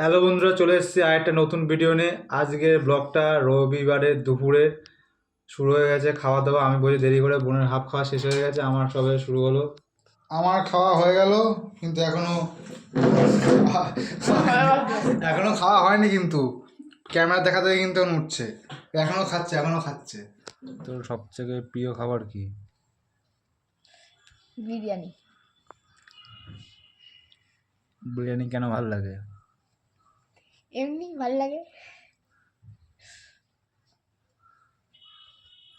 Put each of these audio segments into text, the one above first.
Hello বন্ধুরা চলে এসেছি আর একটা নতুন ভিডিও নিয়ে। আজকের ব্লগটা রবিবারের দুপুরে শুরু হয়ে গেছে খাওয়া দাওয়া আমি বলি দেরি করে বোনের হাফ খাওয়া শেষ হয়ে গেছে আমার সবে শুরু হলো। আমার খাওয়া হয়ে গেল কিন্তু এখনও এখনও খাওয়া হয়নি কিন্তু। ক্যামেরা দেখা থেকে কিন্তু এখন উঠছে এখনও খাচ্ছে এখনও খাচ্ছে। তোর সবথেকে প্রিয় খাবার কি? বিরিয়ানি। বিরিয়ানি কেন ভালো লাগে? এমনি ভালো লাগে।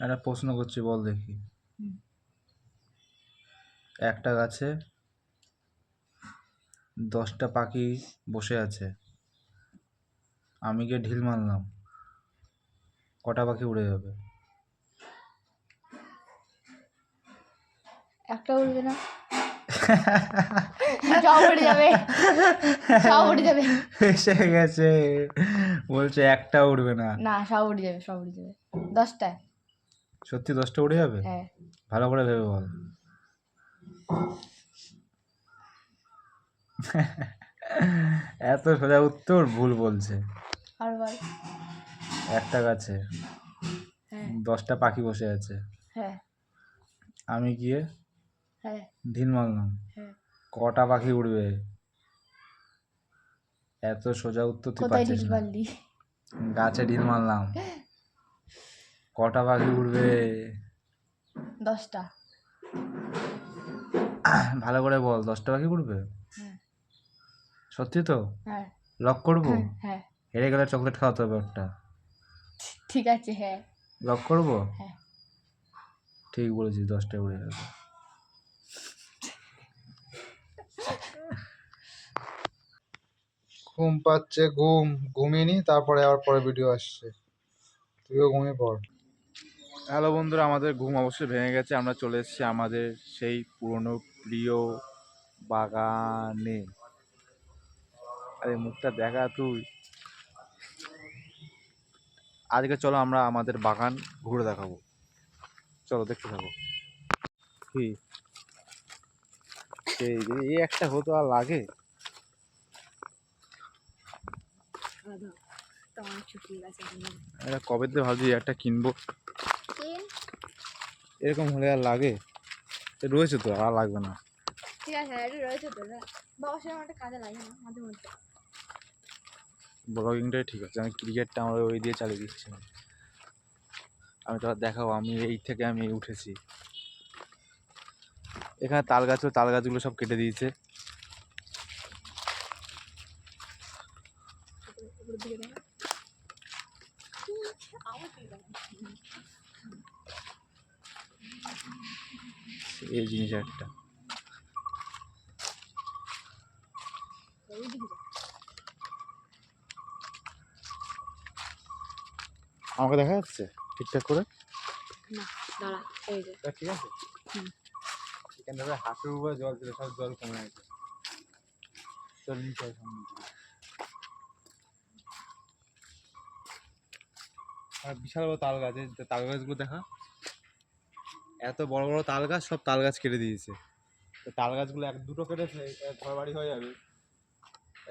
একটা প্রশ্ন করছি বল দেখি। একটা গাছে দশটা পাখি বসে আছে। আমি গিয়ে ঢিল মারলাম। কটা পাখি উড়ে যাবে? একটা উঠবে না। যাবে। যাবে। এসে গেছে। বলছে একটা উড়বে না। না সব উঠে যাবে সব উঠে যাবে। দশটায়। সত্যি দশটা উড়ে যাবে? হ্যাঁ। ভালো করে ভেবে বল। এত সোজা উত্তর ভুল বলছে। আর বল। একটা গাছে। হ্যাঁ। দশটা পাখি বসে আছে। হ্যাঁ। আমি গিয়ে হ্যাঁ। ঢিল মারলাম। হ্যাঁ। কটা পাখি উড়বে? এত সোজা উত্তর তুই কোথায় পাচ্ছিস ঢিল না। পারলি গাছে ঢিল মারলাম। কটা পাখি উড়বে? দশটা। ভালো করে বল দশটা পাখি উড়বে? হ্যাঁ। সত্যি তো? হ্যাঁ। লক করব? হ্যাঁ, হেরে গেলে চকলেট খাওয়াতে হবে একটা। ঠিক আছে হ্যাঁ। লক করব? হ্যাঁ। ঠিক বলেছিস দশটায় উড়ে যাবে ঘুম পাচ্ছে, ঘুম, ঘুমিয়ে নি, তারপরে আবার পরে ভিডিও আসছে। তুইও ঘুমিয়ে পড়। হ্যালো বন্ধুরা, আমাদের ঘুম অবশ্যই ভেঙে গেছে, আমরা চলে এসেছি আমাদের সেই পুরনো প্রিয় বাগানে। আরে, মুখটা দেখা তুই। আজকে চলো আমরা আমাদের বাগান ঘুরে দেখাবো। চলো, দেখতে থাকো। কি? এই একটা হতো আর লাগে। এটা কবে থেকে ভাবছি একটা কিনবো? এরকম হলে আর লাগে। রয়েছে তো আর লাগবে না। ঠিক আছে এটা রয়েছে তো বাবার সঙ্গে একটা কাজে লাগে না মাঝে মধ্যে। ব্লগিংটাই ঠিক আছে আমি ক্রিকেটটা আমার ওই দিয়ে চালিয়ে দিচ্ছি আমি তো দেখাবো আমি এই থেকে আমি উঠেছি। এখানে তাল গাছ ও তাল গাছগুলো সব কেটে দিয়েছে। এই জিনিস একটা। আমাকে দেখা যাচ্ছে? ঠিকঠাক করে? না দাঁড়া এই যে। ঠিক আছে। এখানটাতে হাঁটুর উপরে জল ছিল সব জল কমে গেছে। চল নিচে আয় সামনে দিকে। আর বিশাল বড় তাল গাছ তাল গাছগুলো দেখা। এত বড় বড় তাল গাছ, সব তাল গাছ কেটে দিয়েছে। তাল গাছগুলো এক দুটো এক ঘর বাড়ি হয়ে যাবে।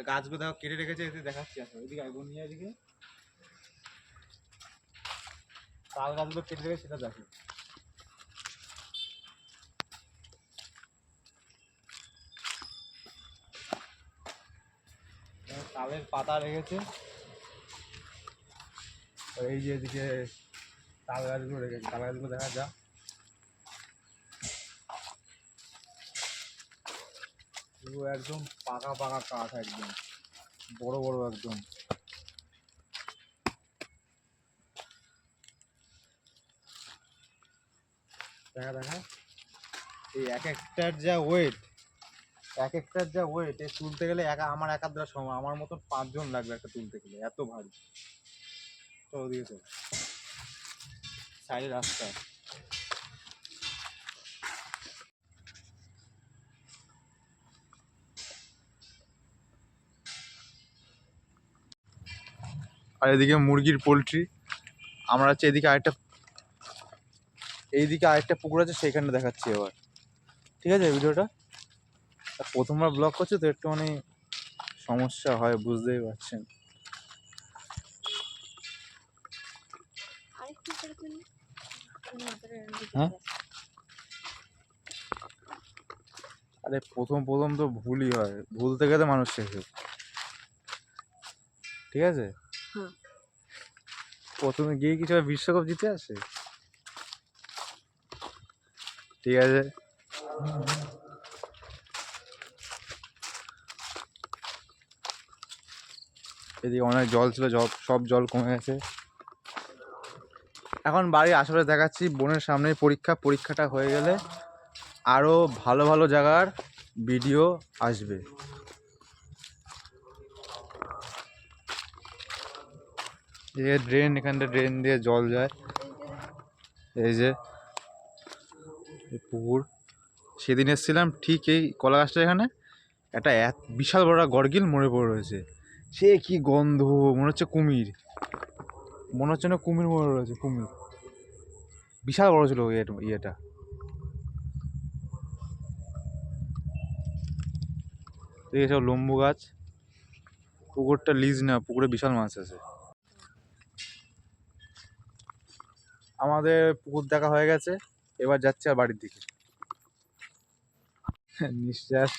গাছগুলো দেখো, কেটে রেখেছে এতে দেখাচ্ছি আসো এদিকে আইবো নিয়ে এদিকে। তাল গাছগুলো কেটে রেখে সেটা দেখো। তালের পাতা রেখেছে এই যে এদিকে তাল গাছগুলো রেখেছে তাল গাছগুলো দেখা যা একদম পাকা পাকা কাঠ একদম। বড় বড় একদম। দেখা দেখা। এই এক একটার যা ওয়েট এক একটার যা ওয়েট এ তুলতে গেলে একা, আমার একার দ্বারা সময় আমার মতন পাঁচজন লাগবে একটা তুলতে গেলে, এত ভারী। তো ওদিকে সাইডে রাস্তা। আর এদিকে মুরগির পোলট্রি আমরা হচ্ছে এদিকে আরেকটা এইদিকে আরেকটা পুকুর আছে সেইখানটা দেখাচ্ছি এবার। ঠিক আছে ভিডিওটা? প্রথমবার ব্লগ করছে তো একটু মানে সমস্যা হয় বুঝতেই পারছেন আরেকটু করে তুলি মাথাটা এরম দিকে হ্যাঁ? যাচ্ছে। আরে প্রথম প্রথম তো ভুলই হয়। ভুল থেকে তো মানুষ শেখে। ঠিক আছে? প্রথমে গিয়ে কিছু বিশ্বকাপ জিতে আসে। ঠিক আছে? এদিকে অনেক জল ছিল জল সব জল কমে গেছে। এখন বাড়ির আশেপাশে দেখাচ্ছি, বোনের সামনে পরীক্ষা, পরীক্ষাটা হয়ে গেলে আরও ভালো ভালো জায়গার ভিডিও আসবে। এই ড্রেন এখানটা ড্রেন দিয়ে জল যায়। এই যে পুকুর। সেদিন এসেছিলাম ঠিক এই কলা গাছটা এখানে, একটা বিশাল বড় গরগিল মরে পড়ে রয়েছে। সে কি গন্ধ, মনে হচ্ছে কুমির। মনে হচ্ছে না কুমির মনে রয়েছে কুমির। বিশাল বড় ছিল ওই ইয়েটা- এই লম্বু গাছ। পুকুরটা লিজ না পুকুরে বিশাল মাছ আছে। আমাদের পুকুর দেখা হয়ে গেছে এবার যাচ্ছে আর বাড়ির দিকে। নিঃশ্বাস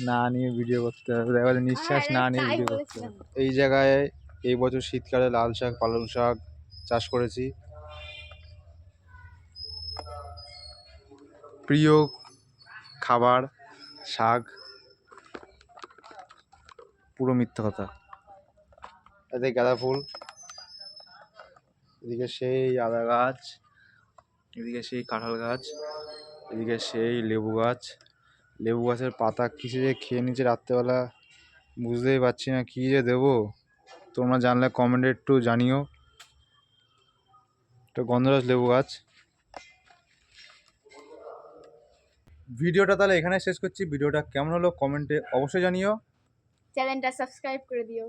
না নিয়ে ভিডিও করতে হবে দেখা নিঃশ্বাস না নিয়ে ভিডিও করতে হবে। এই জায়গায় এই বছর শীতকালে লাল শাক, পালং শাক চাষ করেছি। প্রিয় খাবার, শাক, পুরো মিথ্যা কথা। এতে গাঁদা ফুল, এদিকে সেই আদা গাছ, এদিকে সেই কাঁঠাল গাছ, এদিকে সেই লেবু গাছ। লেবু গাছের পাতা কিসে যে খেয়ে নিচ্ছে রাত্রেবেলা বুঝতেই পারছি না, কী যে দেবো? তোমরা জানলে কমেন্টে একটু জানিও। এটা গন্ধরাজ লেবু গাছ। ভিডিওটা তাহলে এখানে শেষ করছি। ভিডিওটা কেমন হলো কমেন্টে অবশ্যই জানিও। চ্যানেলটা সাবস্ক্রাইব করে দিও।